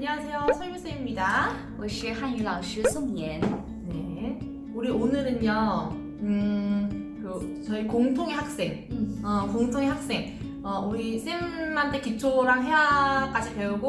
안녕하세요. 설유쌤입니다. 我是汉语老师宋妍。 네. 우리 오늘은요, 음, 그 저희 공통의 학생, 嗯 어, 공통의 학생, 어, 우리 쌤한테 기초랑 회화까지 배우고,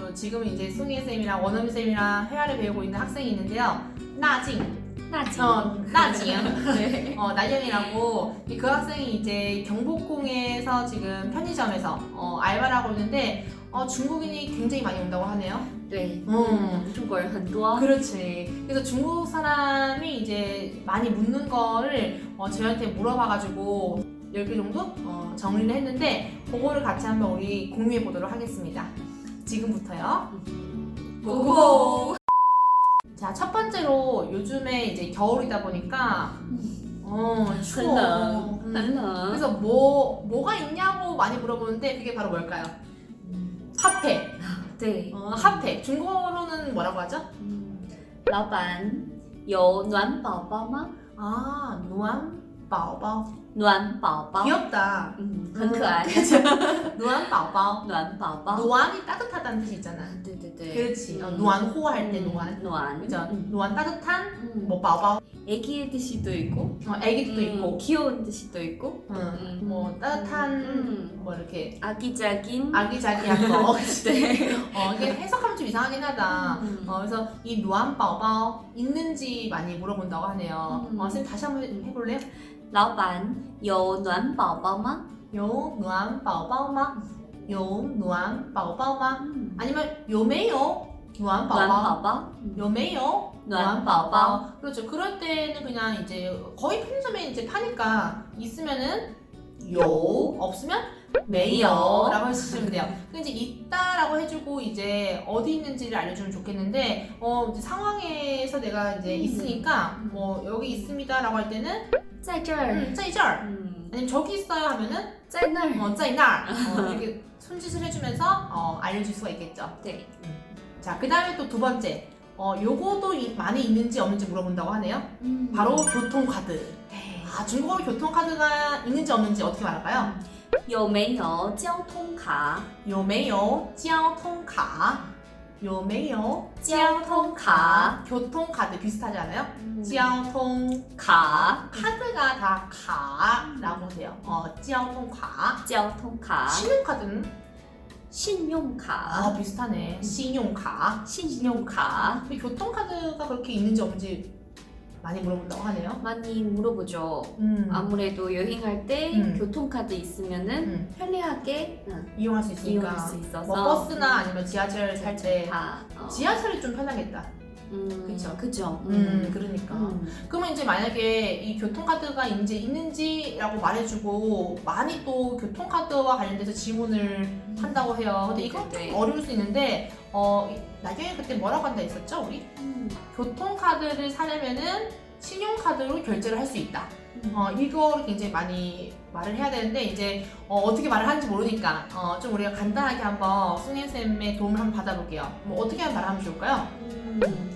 어, 지금은 이제 송혜 쌤이랑 원어민 쌤이랑 회화를 배우고 있는 학생이 있는데요. 나징, 那景 어, 나징. 네. 어, 나경이라고 이 그 학생이 이제 경복궁에서 지금 편의점에서 어, 알바를 하고 있는데 어, 중국인이 굉장히 많이 온다고 하네요. 对， 음. 中国人很多。 그렇지. 그래서 중국 사람이 이제 많이 묻는 거를 어, 저희한테 물어봐가지고 10개 정도 어, 정리를 했는데 그거를 같이 한번 우리 공유해 보도록 하겠습니다. 지금부터요. 고고! 자, 첫 번째로 요즘에 이제 겨울이다 보니까 어, 추워. 很冷， 음. 很冷。 그래서 뭐 뭐가 있냐고 많이 물어보는데 그게 바로 뭘까요? 핫팩. 对， 어, 핫팩. 중국어로는 뭐라고 하죠? 嗯，老板有暖宝宝吗？ 아, 노안 바오바오. 暖宝宝， 귀엽다. 嗯，很可爱。 노안 바오바오. 暖宝宝， 노안이 따뜻하다는 뜻이 있잖아. 对对对， 그렇지. 어, 嗯 노안호 할 때 嗯 노안. 暖， 그죠? 음. 노안 따뜻한 음. 뭐 바오바오. 애기의 뜻이도 있고, 어, 애기도 음, 있고. 귀여운 뜻이도 있고, 응. 음. 뭐 따뜻한 음. 뭐 이렇게 아기자긴. 아기자기한 거. 네. 어, 이게 해석하면 좀 이상하긴 하다. 음. 어, 그래서 이 노안바오바오 있는지 많이 물어본다고 하네요. 음. 어, 선생님 다시 한번 해- 해볼래요? 老板有暖宝宝吗？有暖宝宝吗?有暖宝宝吗? 嗯， 아니면 有没有暖宝宝?暖宝宝，嗯有没有暖宝宝 그렇죠. 그럴 때는 그냥 이제 거의 편의점에 이제 파니까 있으면은 요 없으면 메요라고 해주시면 돼요. 근데 이제 있다라고 해주고 이제 어디 있는지를 알려주면 좋겠는데 어 이제 상황에서 내가 이제 음. 있으니까 뭐 여기 있습니다라고 할 때는 在这儿， 음, 在这儿 음， 아니면 저기 있어요 하면은 在那儿， 어, 在那儿 어, 이렇게 손짓을 해주면서 어, 알려줄 수가 있겠죠. 对， 자, 그 다음에 또 두 번째. 어, 요거도 이- 많이 있는지 없는지 물어본다고 하네요. 嗯 바로 교통카드. 对 아, 중국어로 교통카드가 있는지 없는지 어떻게 말할까요? 有没有交通卡？有没有交通卡? 有没有交通卡 교통카드 비슷하지 않아요? 嗯 交通 卡， 카드가 다 카라고 돼요. 어, 交通卡.交通卡， 신용카드는 信用 아, 卡， 비슷하네. 신용카. 信用卡 근데 교통카드가 그렇게 있는지 없는지 많이 물어본다고 하네요. 많이 물어보죠. 음, 아무래도 여행할 때 음. 교통카드 있으면은 음, 편리하게 응, 이용할 수 있으니까. 이용할 수 있어서 뭐 버스나 아니면 지하철 탈 때 다 어, 지하철이 좀 편하겠다. 음, 그쵸. 그죠. 음, 그러니까. 음. 그러면 이제 만약에 이 교통카드가 이제 있는지라고 말해주고 많이 또 교통카드와 관련돼서 질문을 한다고 해요. 근데 이건 좀 네. 어려울 수 있는데 어 나경이 그때 뭐라고 한다 했었죠 우리? 음. 교통카드를 사려면은 신용카드로 결제를 할 수 있다. 음. 어, 이거를 굉장히 많이 말을 해야 되는데 이제 어, 떻게 말을 하는지 모르니까 어, 좀 우리가 간단하게 한번 승현 쌤의 도움을 한번 받아볼게요. 뭐 어떻게 하면 말하면 좋을까요? 嗯，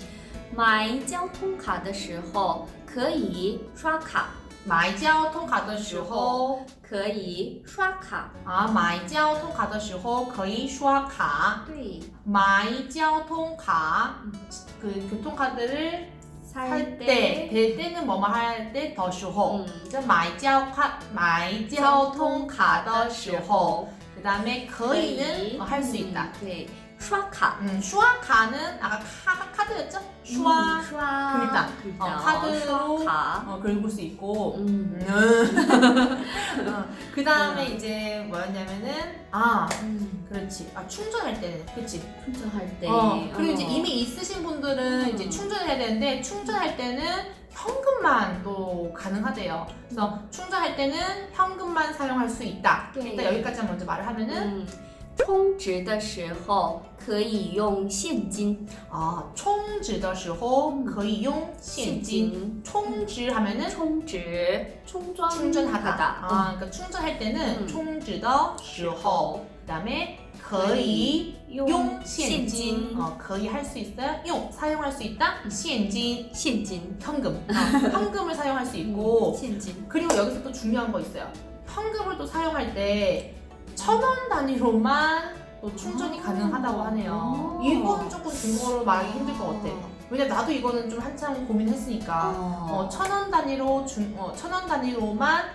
买交通卡的时候可以刷卡，买交通卡的时候可以刷卡。啊，买交通卡的时候可以刷卡。对，买交通卡 음. 그 교통카드를 살 때, 될 때는 뭐뭐 할때 더쇼호. 음. 마이지아오 카, 마이지아오 통 가더쇼호. 그 다음에 거의는 뭐 할수 있다. 네. 슈아카. 음, 슈아카는 아까 카가 카드였죠? 슈아. 음, 슈아. 글자. 어, 어, 카드로 슈아카. 어, 긁을 수 있고. 음. 어, 그 다음에 음. 이제 뭐였냐면은 아 음. 그렇지. 아 충전할 때는 그렇지. 충전할 때. 어, 그리고 이제 어. 이미 있으신 분들은 음. 이제 충전을 해야 되는데 충전할 때는 현금만 또 가능하대요. 그래서 충전할 때는 현금만 사용할 수 있다. 네. 일단 여기까지만 먼저 말을 하면은. 음. 充值的时候可以用现金， 아充值的时候嗯可以用现金 充值 하면은 充值充装 충전하다. 아, 그러니까 충전할 때는 음. 充值的时候. 그다음에 可以用现金. 어, 可以할 수 있어요. 用 사용할 수 있다. 现金现金 현금. 어, 현금을 사용할 수 있고 现金 그리고 여기서 또 중요한 거 있어요. 현금을 또 사용할 때 천 원 단위로만 또 충전이 아. 가능하다고 하네요. 오. 이건 조금 중고로 말하기 힘들 것 같아. 왜냐 면 나도 이거는 좀 한참 고민했으니까 어, 어. 천 원 단위로 중, 어, 천원 단위로만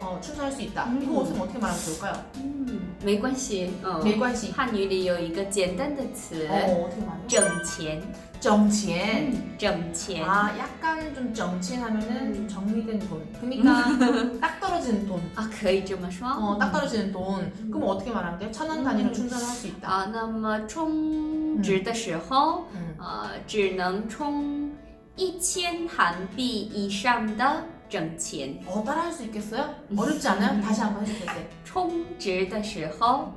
어, 충전할 수 있다. 음. 이거 옷은 어떻게 말하면 좋을까요? 嗯，没关系。嗯，没关系.汉语里有一个简单的词， 어, 어떻게 말해요? 挣钱。 정치엔. 嗯，挣钱。 아, 약간 좀 정치엔 하면은 좀 음. 정리된 돈. 그러니까 딱 떨어지는 돈. 啊，可以这么说。 어, 딱 떨어지는 돈. 그럼 어떻게 말하면 돼요? 천 원 단위로 음. 충전을 할 수 있다. 啊，那么充值的时候， 음. 呃，只能充一千韩币以上的 挣钱。 어, 따라할 수 있겠어요? 어렵지 않아요? 다시 한번 해주세요. 充值的时候，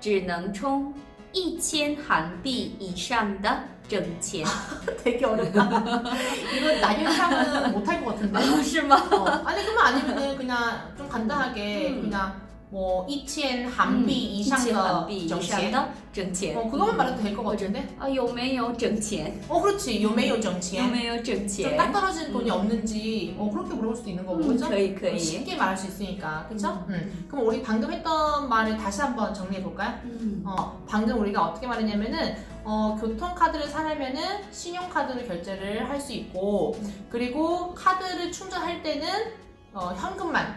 只能充一千韩币以上的挣钱。 되게 어렵다. 이거 나중에 사면 못할 것 같은데. 是吗？ 어, 아니 그러면 아니면은 그냥 좀 간단하게 음. 그냥 뭐 2,000 한비 一千 이상 韩 더 币以上 정치. 的挣钱。 어, 그것만 말해도 될 것 같은데. 啊，有没有挣钱？ 어, 그렇지. 요매요 有 정치. 没有挣 좀 钱？ 딱 떨어지는 돈이 음. 없는지 어, 그렇게 물어볼 수도 있는 거고, 嗯， 그죠? 可以可以。 쉽게 말할 수 있으니까, 그죠? 음. 음. 그럼 우리 방금 했던 말을 다시 한번 정리해 볼까요? 嗯 어, 방금 우리가 어떻게 말했냐면은 어, 교통카드를 사려면은 신용카드로 결제를 할 수 있고 그리고 카드를 충전할 때는 어, 현금만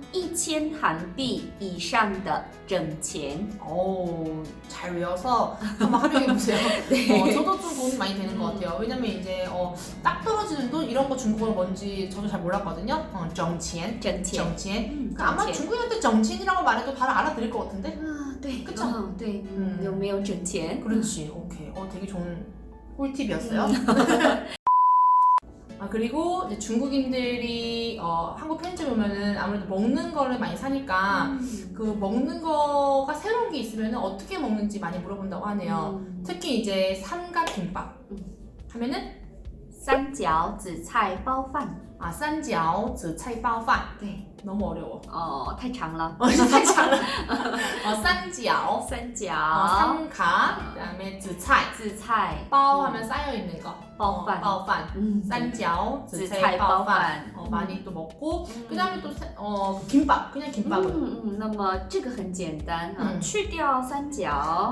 一千韩币以上的挣钱。 오, 잘 외워서 한번 활용해 보세요. 어, 저도 좀 도움이 많이 되는 것 같아요. 왜냐면 이제 어, 딱 떨어지는 돈 이런 거 중국어로 뭔지 저도 잘 몰랐거든요. 어, 정치엔, 挣钱， 정치엔. 嗯， 그러니까 아마 挣钱。 중국인한테 정치인이라고 말해도 바로 알아들을 것 같은데? 啊，对， 그쵸 嗯，对，嗯， 음. 有没有挣钱？ 그렇지, 오케이. 어, 되게 좋은 꿀팁이었어요. 아, 그리고 이제 중국인들이 어, 한국 편지 보면은 아무래도 먹는 거를 많이 사니까 嗯 그 먹는 거가 새로운 게 있으면 어떻게 먹는지 많이 물어본다고 하네요. 嗯 특히 이제 삼각김밥 음. 하면은 三角紫菜包饭， 아 싼지ao 즈菜包饭 对， 너무 어려워. 哦，太长了， 어,太长了. 어, 싼지ao 三角 어, 삼각 그다음에 즈菜 紫菜 包 하면 쌓여 있는 거. 包饭， 어, 包饭. 嗯， 싼지ao 즈菜 즈菜包饭 包饭 어, 많이 또 먹고 嗯 그다음에 또 사- 어, 김밥 그냥 김밥은 嗯嗯，那么这个很简单啊，嗯去掉三角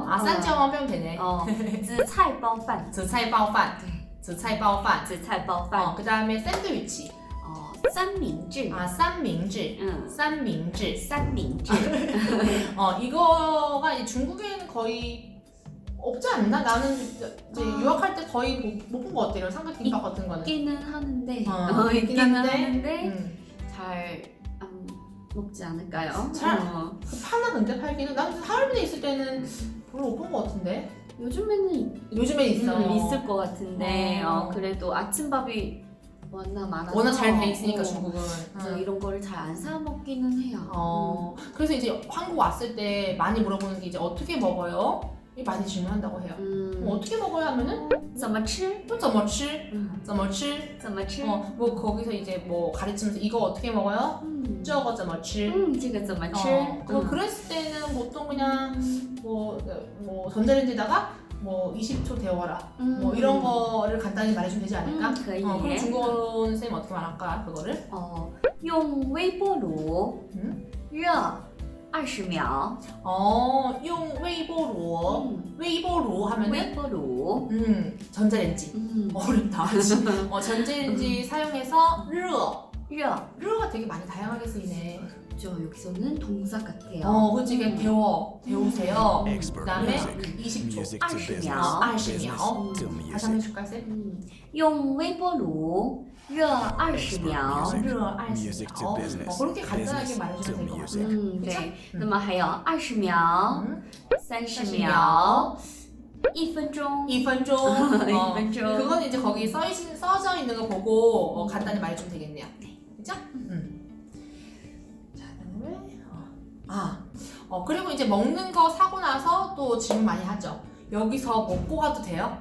아 싼지ao 하면 되네. 哦，紫菜包饭， 즈菜包饭 对， 즈菜包饭 紫菜包 어, 饭， 그다음에 샌드위치 쌈민지. 아 쌈밍지. 응. 쌈밍지. 쌈민지. 어 이거가 이 중국에는 거의 없지 않나? 나는 이제 아. 유학할 때 거의 못 본 것 같아 이런 삼각김밥 같은 거는. 있기는 하는데. 어, 어, 있긴 있기는 한데. 하는데 음. 잘안 음, 먹지 않을까요? 잘- 어. 그 파나 근데 팔기는 난 하얼빈에 있을 때는 별로 못 본 것 같은데. 요즘에는 요즘에 있어. 음, 있을 것 같은데 어. 어, 그래도 아침밥이 워낙 많아서 워낙 잘 돼 있으니까 어, 중국은. 그래서 음. 이런 거를 잘 안 사 먹기는 해요. 어 그래서 이제 한국 왔을 때 많이 물어보는 게 이제 어떻게 먹어요? 이 많이 질문한다고 해요. 음, 뭐 어떻게 먹어야 하면은 怎么吃?또 怎么吃? 음, 怎么吃?怎么吃? 어, 뭐 거기서 이제 뭐 가르치면서 이거 어떻게 먹어요? 음, 这个怎么吃? 음, 这个怎么吃? 어, 뭐 음. 그랬을 때는 보통 그냥 뭐, 뭐 전자레인지다가 뭐 20초 데워라 음. 뭐 이런 거를 간단히 말해주면 되지 않을까? 음, 可以. 어, 그럼 중국어로는 쌤 어떻게 말할까 그거를? 哦，用微波炉嗯热二十秒。 어, 用微波炉嗯，微波炉 하면은 微波炉。 음, 전자레인지 嗯， 어렵다 그치? 어, 전자레인지 사용해서 热热 热가 되게 많이 다양하게 쓰이네 저 여기서는 동사 같아요. 어 그치 이게 음. 데워 데우세요 Expert 그다음에 music. 20초 Music to Arsenal. business. Arsenal. Business to 음. 다시 한번 music. 해줄까 쌤? 嗯，用微波炉热二十秒。 Music. 热二十 Music 秒 to business. 어, 그렇게 간단하게 Business 말해주면 to 될 것 music. 같아요 嗯， 그쵸? 对。 음. 那么还有二十秒、 음, 三十30秒、一分钟。 2分钟 이 어, 분 钟. 그건 이제 거기 써 있, 써져 있는 거 보고 어, 간단히 말해주면 되겠네요 그죠? 음. 자 그다음에 어. 아 어, 그리고 이제 먹는 거 사고 나서 또 질문 많이 하죠 여기서 먹고 가도 돼요?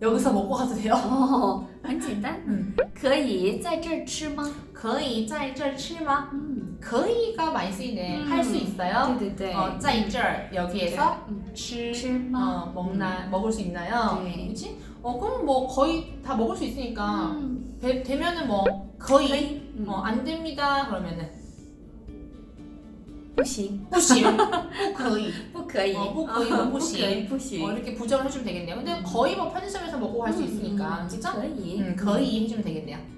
여기서 먹고 가도 돼요? 哦，很简单。嗯，可以在这儿吃吗？可以在这儿吃吗?嗯， 可以가 많이 쓰이네. 음. 할 수 있어요? 对对对。 어, 在这儿 여기에서 嗯 吃, 吃吗？ 어, 먹나 먹을 수 있나요? 네. 그렇지? 어, 그럼 뭐 거의 다 먹을 수 있으니까 嗯， 되, 되면은 뭐 거의 可以。 嗯 어, 안 됩니다. 그러면은 不行，不行, 不可以. 不可以， 어, 不可以啊不行不可以，不行 어, 。 이렇게 부정을 해주면 되겠네요. 근데 거의 뭐 편의점에서 먹고 갈 수 있으니까, 嗯 그죠? 可以， 음, 可以 해주면 되겠네요. 음.